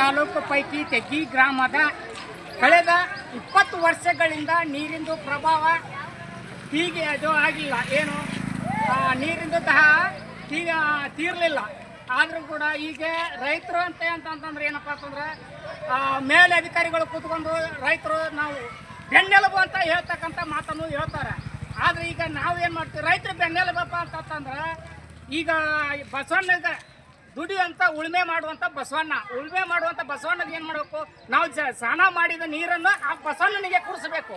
ತಾಲೂಕು ಪೈಕಿ ತೆಗ್ಗಿ ಗ್ರಾಮದ ಕಳೆದ ಇಪ್ಪತ್ತು ವರ್ಷಗಳಿಂದ ನೀರಿಂದು ಪ್ರಭಾವ ಹೀಗೆ ಅದು ಆಗಿಲ್ಲ. ಏನು? ನೀರಿಂದು ಸಹ ಈಗ ತೀರಲಿಲ್ಲ. ಆದರೂ ಕೂಡ ಈಗ ರೈತರು ಅಂತ ಅಂತಂದ್ರೆ ಏನಪ್ಪ ಅಂತಂದ್ರೆ ಮೇಲೆ ಅಧಿಕಾರಿಗಳು ಕೂತ್ಕೊಂಡು ರೈತರು ನಾವು ಬೆನ್ನೆಲುಬು ಅಂತ ಹೇಳ್ತಕ್ಕಂಥ ಮಾತನ್ನು ಹೇಳ್ತಾರೆ. ಆದರೆ ಈಗ ನಾವು ಏನು ಮಾಡ್ತೀವಿ? ರೈತರು ಬೆನ್ನೆಲುಬಪ್ಪ ಅಂತಂದ್ರೆ ಈಗ ಬಸವಣ್ಣಗ ದುಡಿಯುವಂತ ಉಳುಮೆ ಮಾಡುವಂತ ಬಸವಣ್ಣ. ಉಳುಮೆ ಮಾಡುವಂತ ಬಸವಣ್ಣಗೆ ಏನ್ ಮಾಡಬೇಕು? ನಾವು ಜ, ಸ್ನಾನ ಮಾಡಿದ ನೀರನ್ನು ಆ ಬಸವಣ್ಣನಿಗೆ ಕುಡಿಸಬೇಕು.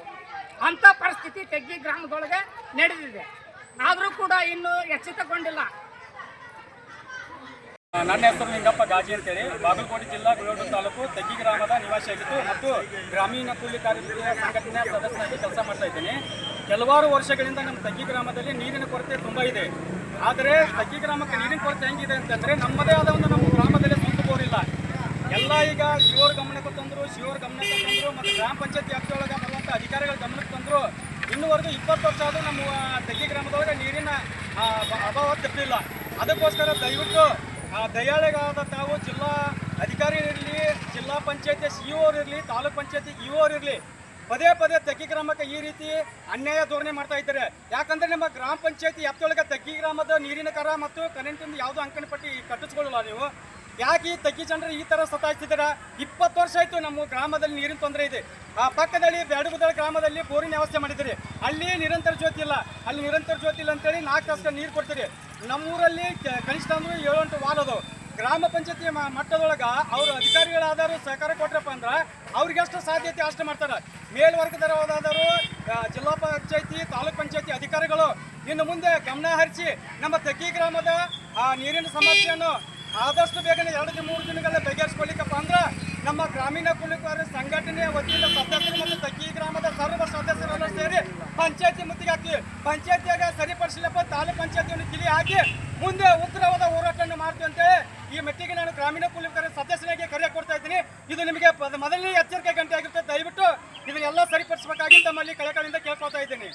ಅಂತ ಪರಿಸ್ಥಿತಿ ತೆಗ್ಗಿ ಗ್ರಾಮದೊಳಗೆ ನಡೆದಿದೆ. ಆದರೂ ಕೂಡ ಇನ್ನೂ ಎಚ್ಚೆತ್ತುಕೊಂಡಿಲ್ಲ. ನನ್ನ ಹೆಸರು ನಿಂಗಪ್ಪ ಗಾಜಿ ಅಂತೇಳಿ. ಬಾಗಲಕೋಟೆ ಜಿಲ್ಲಾ ಗುಳೋಡು ತಾಲೂಕು ತಗ್ಗಿ ಗ್ರಾಮದ ನಿವಾಸಿಯಾಗಿದ್ದು ಮತ್ತು ಗ್ರಾಮೀಣ ಕೂಲಿ ಕಾರ್ಮಿಕರ ಸಂಘಟನೆಯ ಸದಸ್ಯನಾಗಿ ಕೆಲಸ ಮಾಡ್ತಾ ಇದ್ದೇನೆ. ಕೆಲವಾರು ವರ್ಷಗಳಿಂದ ನಮ್ಮ ತಗ್ಗಿ ಗ್ರಾಮದಲ್ಲಿ ನೀರಿನ ಕೊರತೆ ತುಂಬ ಇದೆ. ಆದರೆ ತಗ್ಗಿ ಗ್ರಾಮಕ್ಕೆ ನೀರಿನ ಕೊರತೆ ಹೆಂಗಿದೆ ಅಂತಂದರೆ ನಮ್ಮದೇ ಆದ ಒಂದು ನಮ್ಮ ಗ್ರಾಮದಲ್ಲಿ ಸ್ವಂತ ಎಲ್ಲ ಈಗ ಶಿವರ ಗಮನಕ್ಕೆ ತಂದರು, ಶಿವರ ಗಮನಕ್ಕೆ ತಂದರು ಮತ್ತು ಗ್ರಾಮ ಪಂಚಾಯತ್ ವ್ಯಾಪ್ತಿಯೊಳಗೆ ಬರುವಂಥ ಅಧಿಕಾರಿಗಳ ಗಮನಕ್ಕೆ ತಂದರು. ಇನ್ನುವರೆಗೂ ಇಪ್ಪತ್ತು ವರ್ಷ ಆದರೂ ನಮ್ಮ ತಗ್ಗಿ ಗ್ರಾಮದೊಳಗೆ ನೀರಿನ ಅಭಾವ ತಪ್ಪಿಲ್ಲ. ಅದಕ್ಕೋಸ್ಕರ ದಯವಿಟ್ಟು ಆ, ದಯಾಳಿಗಾದ ತಾವು ಜಿಲ್ಲಾ ಅಧಿಕಾರಿ ಇರಲಿ ಜಿಲ್ಲಾ ಪಂಚಾಯತಿ ಸಿ ಇರಲಿ ತಾಲೂಕ್ ಪಂಚಾಯತಿ ಇಒ ಇರಲಿ ಪದೇ ಪದೇ ತಗ್ಗಿ ಗ್ರಾಮಕ್ಕೆ ಈ ರೀತಿ ಅನ್ಯಾಯ ಧೋರಣೆ ಮಾಡ್ತಾ ಇದ್ದಾರೆ. ಯಾಕಂದ್ರೆ ನಮ್ಮ ಗ್ರಾಮ ಪಂಚಾಯತಿ ವ್ಯಾಪ್ತಿಯೊಳಗೆ ತಗ್ಗಿ ಗ್ರಾಮದ ನೀರಿನ ಕರ ಮತ್ತು ಕರೆಂಟಿಂದ ಯಾವುದೋ ಅಂಕಣ ಪಟ್ಟಿ ಕಟ್ಟಿಸ್ಕೊಳ್ಳಲ್ಲ ನೀವು. ಯಾಕೆ ಈ ತಗ್ಗಿ ಜನರು ಈ ತರ ಸತಾಯಿಸ್ತಿದ್ದೀರ ಇಪ್ಪತ್ತು ವರ್ಷ ಆಯ್ತು ನಮ್ಮ ಗ್ರಾಮದಲ್ಲಿ ನೀರಿನ ತೊಂದರೆ ಇದೆ. ಆ ಪಕ್ಕದಲ್ಲಿ ಬ್ಯಾಡಗುದಳ ಗ್ರಾಮದಲ್ಲಿ ಬೋರಿನ ವ್ಯವಸ್ಥೆ ಮಾಡಿದ್ದೀರಿ. ಅಲ್ಲಿ ನಿರಂತರ ಜ್ಯೋತಿ ಇಲ್ಲ. ಅಲ್ಲಿ ನಿರಂತರ ಜ್ಯೋತಿ ಇಲ್ಲ ಅಂತೇಳಿ ನಾಲ್ಕು ತಾಸು ನೀರು ಕೊಡ್ತೀರಿ. ನಮ್ಮೂರಲ್ಲಿ ಕನಿಷ್ಠ ಅಂದ್ರೆ ಏಳು ಎಂಟು ಗ್ರಾಮ ಪಂಚಾಯತಿ ಮಟ್ಟದೊಳಗೆ ಅವರು ಅಧಿಕಾರಿಗಳಾದರೂ ಸಹಕಾರ ಕೊಟ್ರಪ್ಪ ಅಂದ್ರೆ ಅವ್ರಿಗೆ ಅಷ್ಟು ಸಾಧ್ಯತೆ ಅಷ್ಟು ಮಾಡ್ತಾರೆ. ಮೇಲ್ವರ್ಗದವರಾದರೂ ಆ, ಜಿಲ್ಲಾ ಪಂಚಾಯತಿ ತಾಲೂಕ್ ಪಂಚಾಯತಿ ಅಧಿಕಾರಿಗಳು ಇನ್ನು ಮುಂದೆ ಗಮನ ಹರಿಸಿ ನಮ್ಮ ತಕ್ಕಿ ಗ್ರಾಮದ ಆ ನೀರಿನ ಸಮಸ್ಯೆಯನ್ನು ಆದಷ್ಟು ಬೇಗನೆ ಎರಡು ದಿನ ಮೂರು ದಿನಗಳ ಬಗೆಹರಿಸ್ಕೊಳ್ಳಿಕ್ಕಪ್ಪ ಅಂದ್ರೆ ನಮ್ಮ ಗ್ರಾಮೀಣ ಕುಲಿಕಾರ ಸಂಘಟನೆಯ ವತಿಯಿಂದ ಸದಸ್ಯರು ಮತ್ತು ತಕ್ಕಿ ಗ್ರಾಮದ ಸರ್ವ ಸದಸ್ಯರೆಲ್ಲ ಸೇರಿ ಪಂಚಾಯತಿ ಮುತ್ತಿಗೆ ಹಾಕ್ತೀವಿ ಪಂಚಾಯತಿಯಾಗ ಸರಿಪಡಿಸಲಪ್ಪ ತಾಲೂಕ್ ಪಂಚಾಯತಿಯನ್ನು ತಿಳಿ ಹಾಕಿ ಮುಂದೆ ಉತ್ತರವಾದ ಹೋರಾಟವನ್ನು ಅಂತೇಳಿ ಈ ಮಟ್ಟಿಗೆ ನಾನು ಗ್ರಾಮೀಣ ಕುಲಿಕಾರ ಸದಸ್ಯನಾಗಿ ಕರೆ ಕೊಡ್ತಾ ಇದ್ದೀನಿ. ಇದು ನಿಮಗೆ ಮೊದಲನೇ ಎಚ್ಚರಿಕೆ ಗಂಟೆ ಆಗಿರುತ್ತೆ. ದಯವಿಟ್ಟು ಇದನ್ನೆಲ್ಲ ಸರಿಪಡಿಸಬೇಕಾಗಿ ತಮ್ಮಲ್ಲಿ ಕಳಕಳಿಯಿಂದ ಕೇಳ್ಕೊಳ್ತಾ ಇದ್ದೀನಿ.